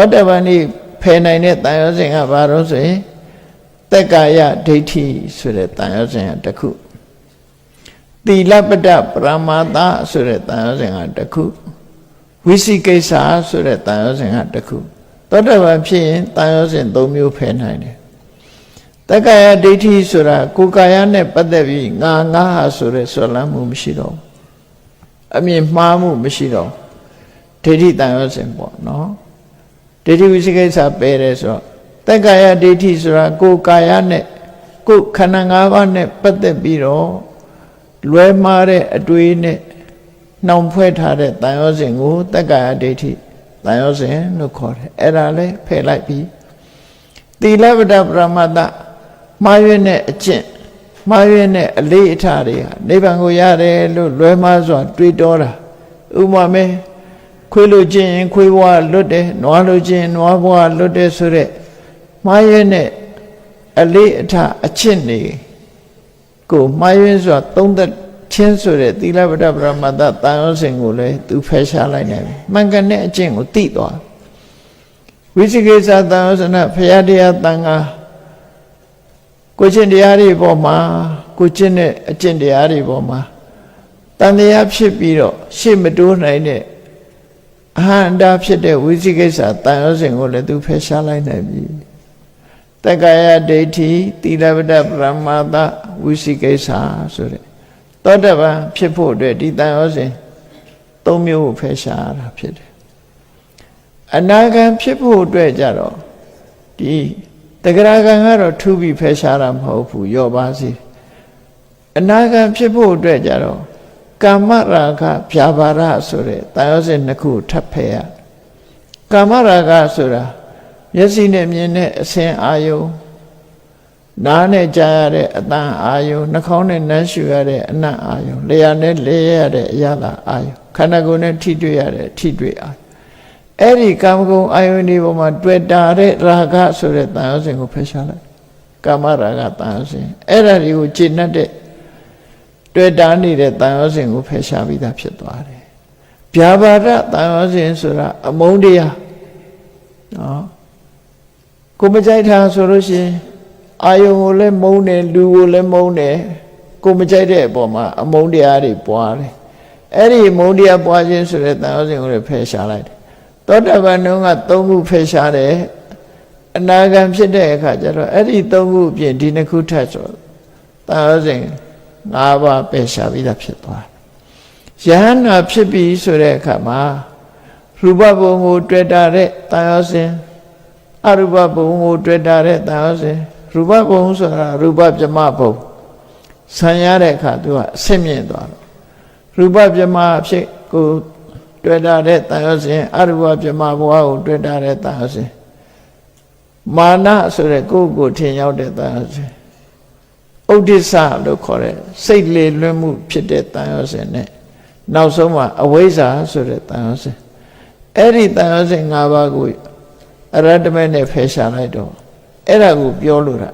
သောတပန်ဤဖယ်နိုင်တဲ့တန်ရောစဉ်ကဘာလို့ဆိုရင်တက်ကာယဒိဋ္ဌိဆိုတဲ့တန်ရောစဉ်ကတစ်ခုသီလပတ္တပရမတ္တဆိုတဲ့တန်ရောစဉ်ကတစ်ခုဝိသိကိစ္စဆိုတဲ့တန်ရောစဉ်ကတစ်ခုသောတပန်ဖြစ်ရင်တန်ရောစဉ်၃မျိုးဖယ်နိုင်တယ်တက္ကရာဒိဋ္ဌိဆိုတာကိုယ်ကာယနဲ့ပတ်သက်ပြီးငါငါဟာဆိုတဲ့ဆွလမ်းမှုမရှိတော့ဘူးအမြင်မှားမှုမရှိတော့ဘူးဒိဋ္ဌိတန်ရောစဉ်ပေါ့နော် ဒိဋ္ဌိဝိသိကိစ္စပယ်တယ်ဆိုတော့တက္ကရာဒိဋ္ဌိဆိုတာကိုယ်ကာယနဲ့ကိုယ်ခန္ဓာ၅ပါးနဲ့ပတ်သက်ပြီးတော့လွဲမှားတဲ့အတွေးနဲ့နှောင်ဖွဲ့ထားတဲ့တန်ရောစဉ်ကိုတက္ကရာဒိဋ္ဌိတန်ရောစဉ်လို့ခေါ်တယ်အဲ့ဒါလဲဖယ်လိုက်ပြီးသီလပဒပရမတ္တမှားရွေးတဲ့အကျင့်မှားရွေးတဲ့အလေးအထားတွေဟာနိဗ္ဗာန်ကိုရတယ်လို့လွဲမှားစွာတွေးတောတာဥပမာမဲ ခွေးလို့ခြင်းရင်ခွေးဘဝလွတ်တယ်နွားလို့ခြင်းရင်နွားဘဝလွတ်တယ်ဆိုတဲ့မှားရွေးတဲ့အလေးအထားအကျင့်တွေကိုမှားရွေးစွာသုံးသက်ချင်းဆိုတဲ့သီလပဒပရမတ္တတန်ရောစဉ်ကိုလည်းသူဖယ်ရှားလိုက်နိုင်ပြီမှန်ကန်တဲ့အကျင့်ကိုသိသွားဝိသိကိစ္စတန်ရောစနဖရာတရားတန်ခါကိုကျင့်တရားတွေပေါ်မှာကိုကျင့်တဲ့အကျင့်တရားတွေပေါ်မှာတန်တရားဖြစ်ပြီးတော့ရှေ့မတိုးနိုင်တဲ့အ ဟန္တာဖြစ်တဲ့ဝိသိကိစ္စတန်ရောစဉ်ကိုလည်းသူဖယ်ရှားလိုက်နိုင်ပြီတက္ကရာဒိဋ္ဌိသီလပဒပရမတ္တဝိသိကိစ္စဆိုတဲ့သောတပန်ဖြစ်ဖို့အတွက်ဒီတန်ရောစဉ်သုံးမျိုးကိုဖယ်ရှားတာဖြစ်တယ်အနာဂံဖြစ်ဖို့အတွက်ကြတော့ဒီတဂရကံကတော့ထူပြီးဖယ်ရှားတာမဟုတ်ဘူးယောပါစီအနာဂံဖြစ်ဖို့အတွက်ကြတော့ ကာမရာဂဗျာပါဒဆိုတဲ့တန်ရောစဉ်နှစ်ခုထပ်ဖယ်ရကာမရာဂဆိုတာမျက်စိနဲ့မြင်တဲ့အစင်အာယုံနားနဲ့ကြားရတဲ့အတန်အာယုံနှာခေါင်းနဲ့နမ်းရှူရတဲ့အနံ့အာယုံလျှာနဲ့လဲရတဲ့အရသာအာယုံခန္ဓာကိုယ်နဲ့ထိတွေ့ရတဲ့ထိတွေ့အာယုံအဲ့ဒီကာမဂုဏ်အာယုန်ဒီပေါ်မှာတွေ့တာတဲ့ရာဂဆိုတဲ့တန်ရောစဉ်ကိုဖယ်ရှားလိုက်ကာမရာဂတန်ရောစဉ်အဲ့ဒါတွေကိုကျင့်တတ် တဲ့တွေ့တာနေတဲ့တန်ရောစဉ်ကိုဖယ်ရှားပြီးသားဖြစ်သွားတယ်ဗျာပါဒတန်ရောစဉ်ဆိုတာအမုန်းတရားနော်ကိုမကြိုက်တာဆိုလို့ရှိရင်အာယုံကိုလည်းမုန်းတယ်လူကိုလည်းမုန်းတယ်ကိုမကြိုက်တဲ့အပေါ်မှာအမုန်းတရားတွေပွားတယ်အဲ့ဒီမုန်းတရားပွားခြင်းဆိုတဲ့တန်ရောစဉ်ကိုလည်းဖယ်ရှားလိုက်တယ်သောတပန်တုန်းကသုံးခုဖယ်ရှားတယ်အနာဂံဖြစ်တဲ့အခါကျတော့အဲ့ဒီသုံးခုအပြင်ဒီနှစ်ခုထပ်ဆိုတန်ရောစဉ် ၅ပါးပယ်ရှားပြီးသားဖြစ်သွားတယ်ယဟန္တာဖြစ်ပြီဆိုတဲ့အခါမှာရူပဘုံကို တွေ့တာတဲ့တန်ရောစဉ်အရူပဘုံကိုတွေ့တာတဲ့တန်ရောစဉ်ရူပဘုံဆိုတာရူပပြမဘုံဆံရတဲ့အခါသူကအဆင့်မြင့်သွားတော့ရူပပြမဖြစ်ကိုတွေ့တာတဲ့တန်ရောစဉ်အရူပပြမဘဝကိုတွေ့တာတဲ့တန်ရောစဉ်မာနဆိုတဲ့ကိုယ့်ကိုယ်ထင်ရောက်တဲ့တန်ရောစဉ် ဥဒိစ္စလို့ခေါ်တဲ့စိတ်လေလွှင့်မှုဖြစ်တဲ့တန်ရောစဉ်နဲ့နောက်ဆုံးမှာအဝိဇ္ဇာဆိုတဲ့တန်ရောစဉ်အဲ့ဒီတန်ရောစဉ်၅ပါးကိုအရတ္တမဲနဲ့ဖယ်ရှားလိုက်တော့အဲ့ဒါကိုပြောလို့တာ